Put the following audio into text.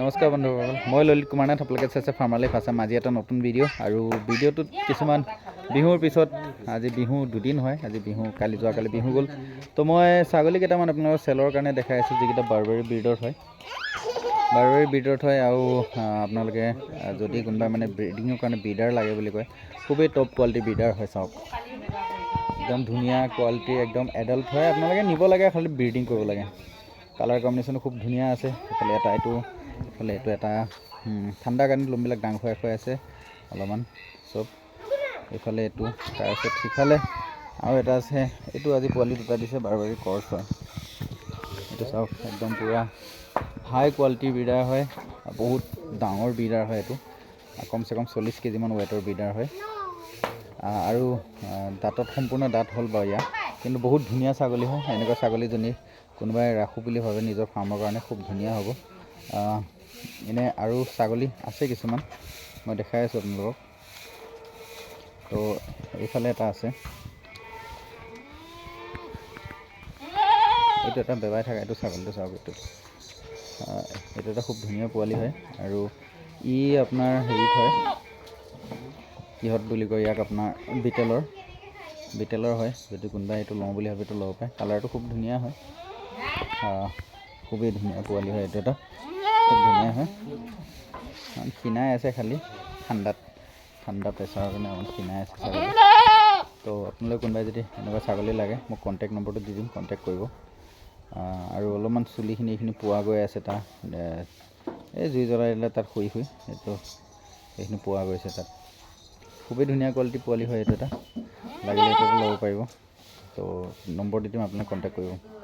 নমস্কাৰ বন্ধুসকল মই ললিত কুমাৰ নাথ, আপোনালোকে চাইছে ফাৰ্মাৰ লাইফ আছাম এটা নতুন ভিডিঅ' আৰু ভিডিঅ'টোত কিছুমান বিহুৰ পিছত, আজি বিহু দুদিন হয়, আজি বিহু, কালি যোৱাকালি বিহু গ'ল। তো মই ছাগলী কেইটামান আপোনালোকৰ চেলৰ কাৰণে দেখাই আছোঁ যিকেইটা বাৰবাৰী ব্ৰিডত হয়। বাৰবাৰী ব্ৰিডত হয় আৰু আপোনালোকে যদি কোনোবাই মানে ব্ৰিডিঙৰ কাৰণে ব্ৰিডাৰ লাগে বুলি কয়, খুবেই টপ কোৱালিটিৰ ব্ৰিডাৰ হয় চাওক। একদম ধুনীয়া কোৱালিটি একদম এডাল্ট হয়। আপোনালোকে নিব লাগে, খালি ব্ৰিডিং কৰিব লাগে। কালাৰ কম্বিনেশ্যনো খুব ধুনীয়া আছে, এইফালে এটা এইটো এইফালে এইটো এটা উম, ঠাণ্ডাৰ কাৰণে লোমবিলাক ডাঙৰ হৈ হৈ আছে অলপমান চব। এইফালে এইটো তাৰপিছত সিফালে আৰু এটা আছে এইটো আজি পোৱালি দুটা দিছে বাৰবাৰী কৰ্চ হয় এইটো চাওক একদম পূৰা হাই কোৱালিটিৰ ব্ৰিডাৰ হয় বহুত ডাঙৰ ব্ৰিডাৰ হয় এইটো। কমচে কম চল্লিছ কেজিমান ৱেটৰ ব্ৰিডাৰ হয়। আৰু দাঁতত সম্পূৰ্ণ দাঁত হ'ল বাৰু ইয়াৰ কিন্তু বহুত ধুনীয়া ছাগলী হয়। এনেকুৱা ছাগলীজনী কোনোবাই ৰাখোঁ বুলি ভাবে নিজৰ ফাৰ্মৰ কাৰণে খুব ধুনীয়া হ'ব। এনে আৰু ছাগলী আছে কিছুমান মই দেখাই আছোঁ আপোনালোকক। তো এইফালে এটা আছে। এইটো এটা বেবাই থকা এইটো ছাগলীটো চাওক এইটো। এইটো এটা খুব ধুনীয়া পোৱালি হয় আৰু ই আপোনাৰ হেৰিত হয় কিহত বুলি কয় ইয়াক আপোনাৰ বিটেলৰ। বিটেলৰ হয় যদি কোনোবাই এইটো লওঁ বুলি ভাবে এইটো ল'ব পাৰে। কালাৰটো খুব ধুনীয়া হয়। খুবেই ধুনীয়া পোৱালি হয় এইটো এটা। খুব ধুনীয়া হয় অকণ ক্ষীণাই আছে খালি ঠাণ্ডাত। ঠাণ্ডা প্ৰেছাৰৰ কাৰণে অকণ ক্ষীণাই আছে ছাগলী তো আপোনালোকে কোনোবাই যদি এনেকুৱা ছাগলী লাগে মোক কণ্টেক্ট নম্বৰটো দি দিম কণ্টেক্ট কৰিব। আৰু অলপমান চুলিখিনি এইখিনি পোৱা গৈ আছে তাৰ এই জুই জ্বলাই দিলে তাত শুই শুই এইটো এইখিনি পোৱা গৈছে তাত। খুবেই ধুনীয়া কোৱালিটি পোৱালি হয় এইটো এটা। লাগিলে এইটো ল'ব পাৰিব। তো নম্বৰ দি দিম আপোনাক কণ্টেক্ট কৰিব।